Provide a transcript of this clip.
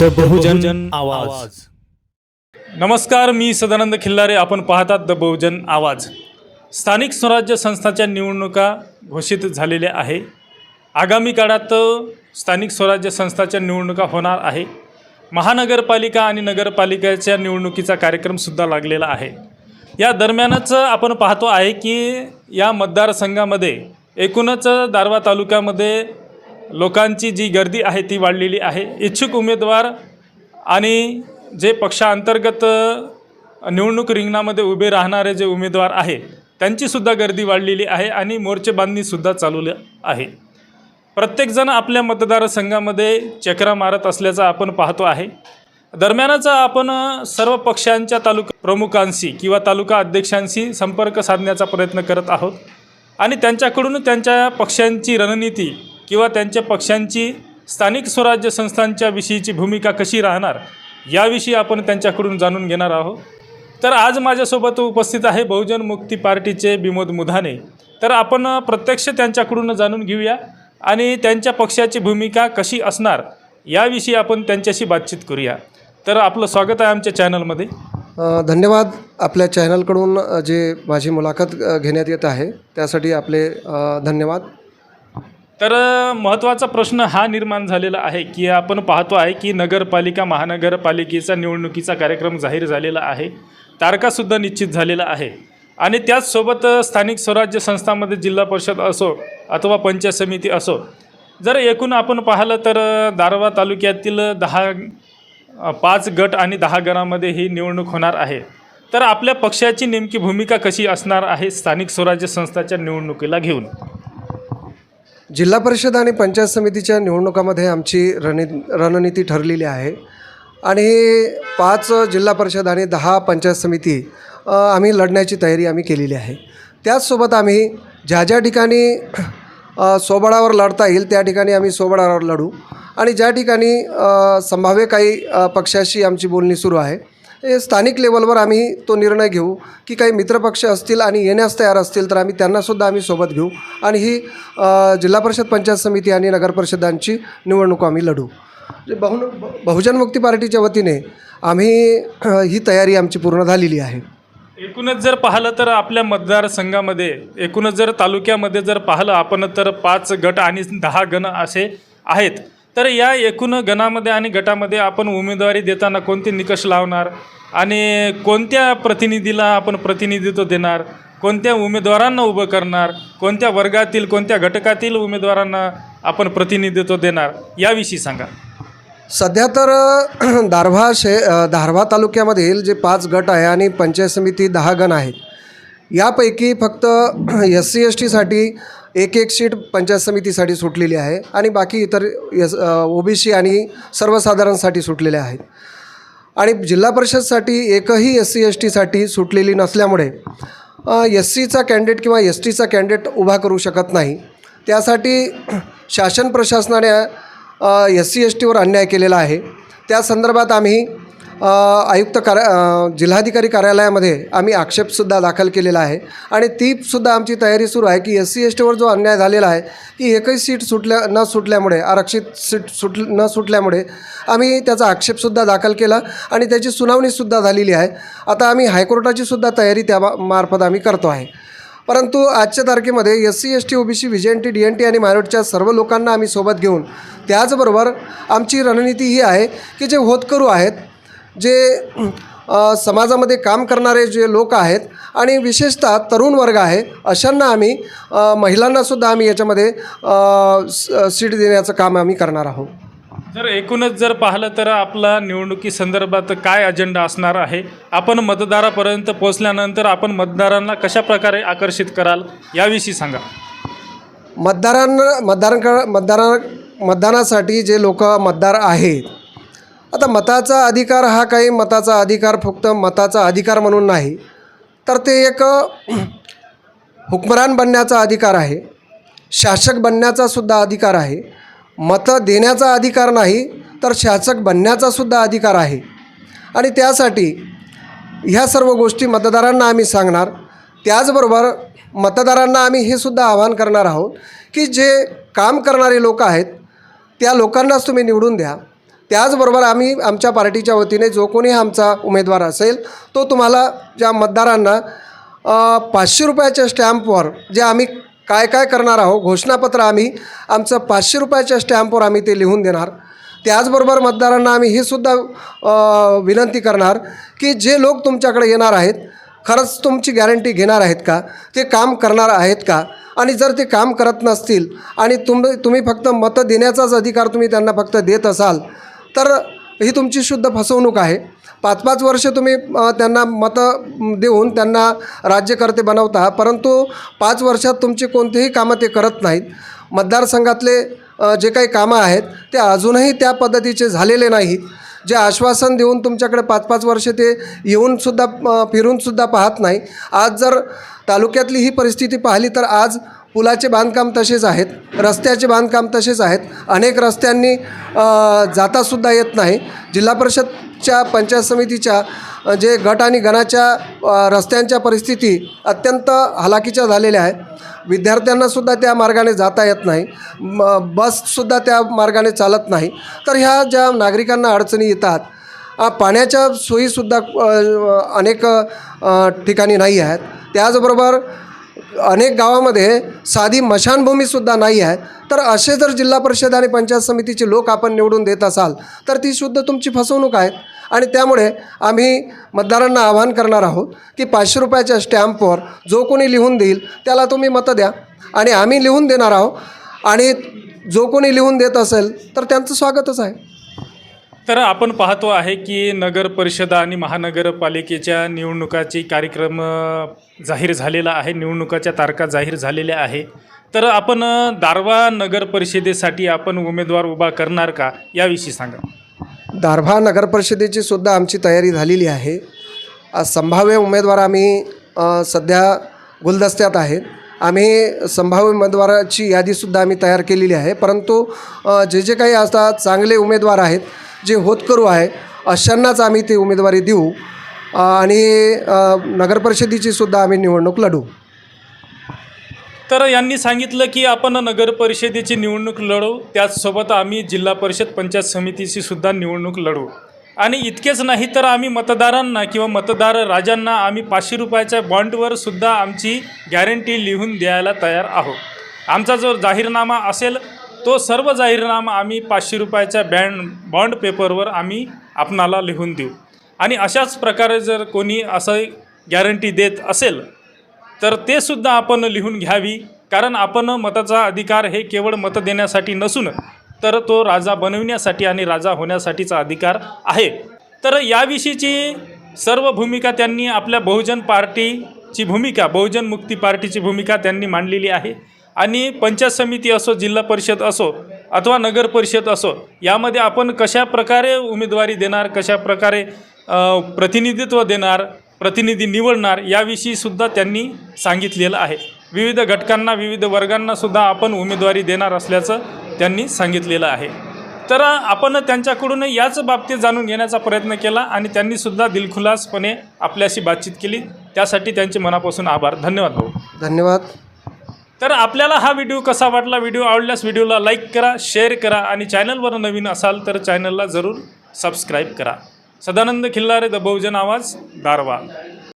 The बहुजन आवाज. नमस्कार मी सदानंद खिल्लारे. आपण पाहतात द बहुजन आवाज स्थानिक स्वराज्य संस्थाच्या निवडणुका घोषित झालेल्या आहे. आगामी काळात स्थानिक स्वराज्य संस्थाच्या निवडणुका होणार आहे. महानगरपालिका आणि नगरपालिकेच्या निवडणुकीचा कार्यक्रमसुद्धा लागलेला आहे. या दरम्यानच आपण पाहतो आहे की या मतदारसंघामध्ये एकूणच दारवा तालुक्यामध्ये लोकांची जी गर्दी आहे ती वाढलेली आहे. इच्छुक उमेदवार आणि जे पक्षांतर्गत निवडणूक रिंगणामध्ये उभे राहणारे जे उमेदवार आहे त्यांचीसुद्धा गर्दी वाढलेली आहे आणि मोर्चेबांधणीसुद्धा चालू आहे. प्रत्येकजण आपल्या मतदारसंघामध्ये चक्रा मारत असल्याचा आपण पाहतो आहे. दरम्यानच आपण सर्व पक्षांच्या तालुका प्रमुखांशी किंवा तालुका अध्यक्षांशी संपर्क साधण्याचा प्रयत्न करत आहोत आणि त्यांच्याकडून त्यांच्या पक्षांची रणनीती किंवा त्यांच्या पक्षांची स्थानिक स्वराज्य संस्थांच्या विषयीची भूमिका कशी राहणार याविषयी आपण त्यांच्याकडून जाणून घेणार आहोत. तर आज माझ्यासोबत उपस्थित आहे बहुजन मुक्ती पार्टीचे विमोद मुधाने. तर आपण प्रत्यक्ष त्यांच्याकडून जाणून घेऊया आणि त्यांच्या पक्षाची भूमिका कशी असणार याविषयी आपण त्यांच्याशी बातचीत करूया. तर आपलं स्वागत आहे आमच्या चॅनलमध्ये. धन्यवाद. आपल्या चॅनलकडून जे माझी मुलाखत घेण्यात येत आहे त्यासाठी आपले धन्यवाद. तर महत्त्वाचा प्रश्न हा निर्माण झालेला आहे की आपण पाहतो आहे की नगरपालिका महानगरपालिकेचा निवडणुकीचा कार्यक्रम जाहीर झालेला आहे. तारखासुद्धा निश्चित झालेला आहे. आणि त्याचसोबत स्थानिक स्वराज्य संस्थामध्ये जिल्हा परिषद असो अथवा पंचायत समिती असो जर एकूण आपण पाहिलं तर दारवा तालुक्यातील दहा पाच गट आणि दहा गणामध्ये ही निवडणूक होणार आहे. तर आपल्या पक्षाची नेमकी भूमिका कशी असणार आहे स्थानिक स्वराज्य संस्थाच्या निवडणुकीला घेऊन? जिल्हा परिषद आणि पंचायत समितीच्या निवडणुकामध्ये आमची रणनी रणनीती ठरलेली आहे. आणि पाच जिल्हा परिषद आणि दहा पंचायत समिती आम्ही लढण्याची तयारी आम्ही केलेली आहे. त्याचसोबत आम्ही ज्या ज्या ठिकाणी सोबळावर लढता येईल त्या ठिकाणी आम्ही सोबळावर लढू. आणि ज्या ठिकाणी संभाव्य काही पक्षाशी आमची बोलणी सुरू आहे हे स्थानिक लेवलवर आम्ही तो निर्णय घेऊ की काही मित्रपक्ष असतील आणि येण्यास तयार असतील तर आम्ही त्यांनासुद्धा आम्ही सोबत घेऊ. आणि ही जिल्हा परिषद पंचायत समिती आणि नगरपरिषदांची निवडणूक आम्ही लढू. जे बहु बहुजन मुक्ती पार्टीच्या वतीने आम्ही ही तयारी आमची पूर्ण झालेली आहे. एकूणच जर पाहिलं तर आपल्या मतदारसंघामध्ये एकूणच जर तालुक्यामध्ये जर पाहिलं आपण तर पाच गट आणि दहा गण असे आहेत. तर या एकूण गणामध्ये आणि गटामध्ये आपण उमेदवारी देताना कोणते निकष लावणार? आणि कोणत्या प्रतिनिधीला आपण प्रतिनिधित्व देणार? कोणत्या उमेदवारांना उभं करणार? कोणत्या वर्गातील कोणत्या घटकातील उमेदवारांना आपण प्रतिनिधित्व देणार? याविषयी सांगा. सध्या तर दारव्हा शे दारव्हा तालुक्यामधील जे पाच गट आहे आणि पंचायत समिती दहा गण आहेत. यापैकी फक्त एस सी एस टीसाठी एक एक सीट पंचायत समितीसाठी सुटलेली आहे आणि बाकी इतर एस ओ बी सी आणि सर्वसाधारणसाठी सुटलेल्या आहेत. आणि जिल्हा परिषदसाठी एकही एस सी एस टीसाठी सुटलेली नसल्यामुळे एस सीचा कॅन्डिडेट किंवा एस टीचा कॅन्डिडेट उभा करू शकत नाही. त्यासाठी शासन प्रशासनाने एस सी एस टीवर अन्याय केलेला आहे. त्या संदर्भात आम्ही आयुक्त कार्य जिल्हाधिकारी कार्यालयामध्ये आम्ही आक्षेपसुद्धा दाखल केलेला आहे. आणि तीसुद्धा आमची तयारी सुरू आहे की एस सी एस टीवर जो अन्याय झालेला आहे की एकही सीट सुटल्या न सुटल्यामुळे आरक्षित सीट सुट न सुटल्यामुळे आम्ही त्याचा आक्षेपसुद्धा दाखल केला आणि त्याची सुनावणीसुद्धा झालेली आहे. आता आम्ही हायकोर्टाचीसुद्धा तयारी त्या मार्फत आम्ही करतो आहे. परंतु आजच्या तारखेमध्ये S C S T O B C V J N T D N T आणि मायनॉरिटीच्या सर्व लोकांना आम्ही सोबत घेऊन त्याचबरोबर आमची रणनीती ही आहे की जे होतकरू आहेत जे समाजामध्ये काम करणारे जे लोक आहेत आणि विशेषतः तरुण वर्ग आहे अशांना आम्ही महिलांनासुद्धा आम्ही याच्यामध्ये सीट देण्याचं काम आम्ही करणार आहोत. जर एकूणच जर पाहिलं तर आपला निवडणुकी संदर्भात काय अजेंडा असणार आहे? आपण मतदारापर्यंत पोहोचल्यानंतर आपण मतदारांना कशा प्रकारे आकर्षित कराल? याविषयी सांगा. मतदारांना मतदारांक मतदारा मतदानासाठी जे लोक मतदार आहेत आता मताचा अधिकार हा काही मताचा अधिकार फक्त मताचा अधिकार म्हणून नाही तर ते एक हुकमरान बनण्याचा अधिकार आहे शासक बनण्याचा सुद्धा अधिकार आहे. मतं देण्याचा अधिकार नाही तर शासक बनण्याचा सुद्धा अधिकार आहे. आणि त्यासाठी ह्या सर्व गोष्टी मतदारांना आम्ही सांगणार. त्याचबरोबर मतदारांना आम्ही हे सुद्धा आवाहन करणार आहोत की जे काम करणारे लोक आहेत त्या लोकांनाच तुम्ही निवडून द्या. त्याचबरोबर आम्ही आमच्या पार्टीच्या वतीने जो कोणी आमचा उमेदवार असेल तो तुम्हाला ज्या मतदारांना पाचशे रुपयाच्या स्टॅम्पवर जे आम्ही काय काय करणार आहोत घोषणापत्र आम्ही आमचं पाचशे रुपयाच्या स्टॅम्पवर आम्ही ते लिहून देणार. त्याचबरोबर मतदारांना आम्ही ही सुद्धा विनंती करणार की जे लोक तुमच्याकडे येणार आहेत खरंच तुमची गॅरंटी घेणार आहेत का? ते काम करणार आहेत का? आणि जर ते काम करत नसतील आणि तुम तुम्ही फक्त मतं देण्याचाच अधिकार तुम्ही त्यांना फक्त देत असाल तर ही तुमची शुद्ध फसवणूक आहे. पाच पाच वर्ष तुम्ही त्यांना मतं देऊन त्यांना राज्यकर्ते बनवता परंतु पाच वर्षात तुमची कोणतीही कामं ते करत नाहीत. मतदारसंघातले जे काही कामं आहेत ते अजूनही त्या पद्धतीचे झालेले नाहीत. जे आश्वासन देऊन तुमच्याकडे पाच पाच वर्ष ते येऊनसुद्धा फिरूनसुद्धा पाहत नाही. आज जर तालुक्यातली ही परिस्थिती पाहिली तर आज पुलाचे बांधकाम तसेच आहेत रस्त्याचे बांधकाम तसेच आहेत. अनेक रस्त्यांनी जातासुद्धा येत नाही. जिल्हा परिषदच्या पंचायत समितीच्या जे गट आणि गणाच्या रस्त्यांच्या परिस्थिती अत्यंत हलाखीच्या झालेल्या आहेत. विद्यार्थ्यांनासुद्धा त्या मार्गाने जाता येत नाही. म बससुद्धा त्या मार्गाने चालत नाही. तर ह्या ज्या नागरिकांना अडचणी येतात पाण्याच्या सोयीसुद्धा अनेक ठिकाणी नाही आहेत. त्याचबरोबर अनेक गावामध्ये साधी मशानभूमीसुद्धा नाही आहे. तर असे जर जिल्हा परिषद आणि पंचायत समितीचे लोक आपण निवडून देत असाल तर ती शुद्ध तुमची फसवणूक आहे. आणि त्यामुळे आम्ही मतदारांना आवाहन करणार आहोत की पाचशे रुपयाच्या स्टॅम्पवर जो कोणी लिहून देईल त्याला तुम्ही मतं द्या. आणि आम्ही लिहून देणार आहोत. आणि जो कोणी लिहून देत असेल तर त्यांचं स्वागतच आहे. तर आपण पाहतो आहे की नगर परिषद आणि महानगरपालिकेच्या निवडणुकाची कार्यक्रम जाहीर झालेला आहे. निवडणुकाच्या तारखा जाहीर झालेल्या आहे. तर आपण दारवा नगर परिषदेसाठी आपण उमेदवार उभा करणार का? याविषयी सांगा. दारभा नगरपरिषदेची सुद्धा आमची तयारी झालेली आहे. संभाव्य उमेदवार आम्ही सध्या गुलदस्त्यात आहेत. आम्ही संभाव्य उमेदवाराची यादीसुद्धा आम्ही तयार केलेली आहे. परंतु जे जे काही असतात चांगले उमेदवार आहेत जे होतकरू आहे अशांनाच आम्ही ती उमेदवारी देऊ. आणि नगरपरिषदेचीसुद्धा नगरपरिषदेची सुद्धा आम्ही निवडणूक लढू. तर यांनी सांगितलं की आपण नगर परिषदेची निवडणूक लढवू त्याचसोबत आम्ही जिल्हा परिषद पंचायत समितीची सुद्धा निवडणूक लढवू आणि इतकेच नाही तर आम्ही मतदारांना किंवा मतदार राजांना आम्ही पाचशे रुपयाच्या बॉन्डवर सुद्धा आमची गॅरंटी लिहून द्यायला तयार आहोत. आमचा जो जाहीरनामा असेल तो सर्व जाहीरनामा आम्ही पाचशे रुपयाच्या बँड बॉन्ड पेपरवर आम्ही आपणाला लिहून देऊ. आणि अशाच प्रकारे जर कोणी असं गॅरंटी देत असेल तर ते सुद्धा आपण लिहून घ्यावी. कारण आपण मताचा अधिकार हे केवळ मत देण्यासाठी नसून तर तो राजा बनविण्यासाठी आणि राजा होण्यासाठीचा अधिकार आहे. तर याविषयीची सर्व भूमिका त्यांनी आपल्या बहुजन पार्टीची भूमिका बहुजन मुक्ती पार्टीची भूमिका त्यांनी मांडलेली आहे. आणि पंचायत समिती असो जिल्हा परिषद असो अथवा नगर परिषद असो यामध्ये आपण कशा प्रकारे उमेदवारी देणार कशा प्रकारे प्रतिनिधित्व देणार प्रतिनिधी निवडणार याविषयीसुद्धा त्यांनी सांगितलेलं आहे. विविध घटकांना विविध वर्गांनासुद्धा आपण उमेदवारी देणार असल्याचं त्यांनी सांगितलेलं आहे. तर आपण त्यांच्याकडून याच बाबतीत जाणून घेण्याचा प्रयत्न केला आणि त्यांनीसुद्धा दिलखुलासपणे आपल्याशी बातचीत केली. त्यासाठी त्यांचे मनापासून आभार. धन्यवाद भाऊ. धन्यवाद. तर आपल्याला हा व्हिडिओ कसा वाटला? व्हिडिओ आवडल्यास व्हिडिओला लाईक करा शेअर करा आणि चॅनलवर नवीन असाल तर चॅनलला जरूर सबस्क्राईब करा. सदानंद खिल्लारे द बहुजन आवाज दारवा